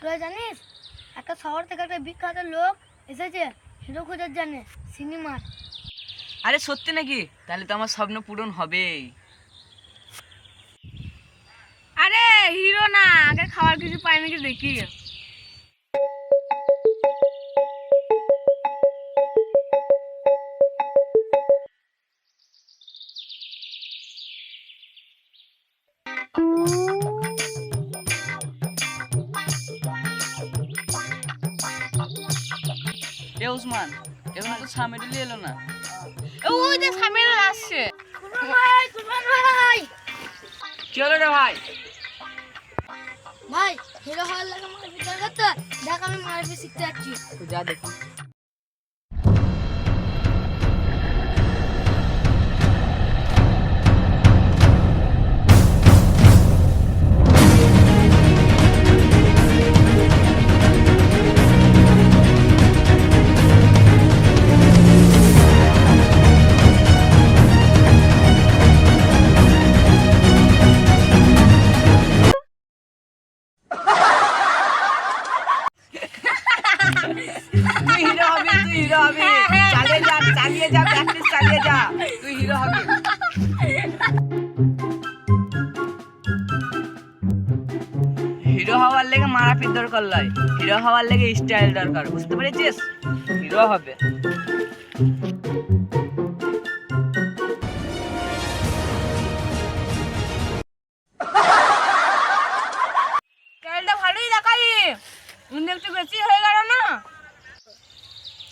তোরা জানিস একটা শহর থেকে একটা বিখ্যাত লোক এসেছে হিরো খোঁজার জন্য সিনেমার আরে সত্যি নাকি? তাহলে তো আমার স্বপ্ন পূরণ হবেই। আরে হিরো না আগে খাওয়ার কিছু পাই নাকি দেখি? এ উসমান এখন তো সামিরুলি এলো না। ওই যে সামনে আসছে। ভাই কুরবান ভাই। কি হলো রে ভাই? ভাই হিরো হওয়ার লাগে মারপিট দরকার তো দেখ আমি মারবে শিখতে যাচ্ছি। যা দেখি। তুই হিরো হবি, তুই হিরো হবি। চালিয়ে যা চালিয়ে যা প্র্যাকটিস চালিয়ে যা। তুই হিরো হবি। হিরো হওয়ার লেগে মারাপিট দরকার লয়। হিরো হওয়ার লেগে স্টাইল দরকার, বুঝতে পেরেছিস? হিরো হবে। কিন্তু একটু বেশি হয়ে গেল না?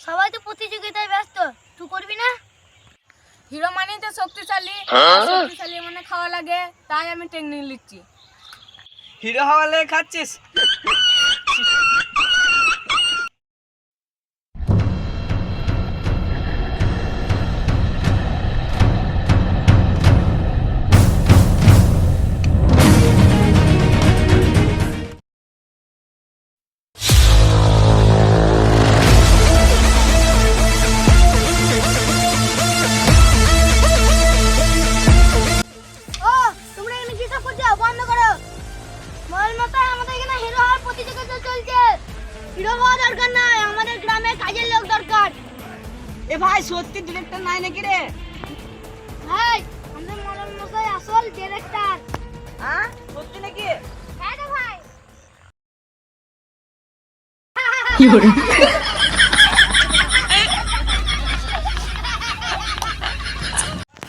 সবাই তো প্রতিযোগিতায় ব্যস্ত তুই করবি না? হিরো মানেই তো শক্তিশালী শক্তিশালী মানে খাওয়া লাগে তাই আমি ট্রেনিং লিখছি হিরো হওয়া লেগে খাচ্ছিস? মতো আমাদের এখানে হিরো হওয়ার প্রতিযোগিতা চলছে। হিরো হওয়া দরকার নাই আমাদের গ্রামে কাজের লোক দরকার। এ ভাই সত্যি ডিরেক্টর নাই নাকি রে? ভাই আমাদের মরণ মশাই আসল ডিরেক্টর হ্যাঁ? সত্যি নাকি? হ্যাঁ রে ভাই।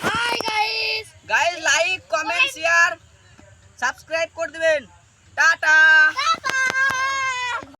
Hi guys guys like comment share subscribe করে দিবেন। টাটা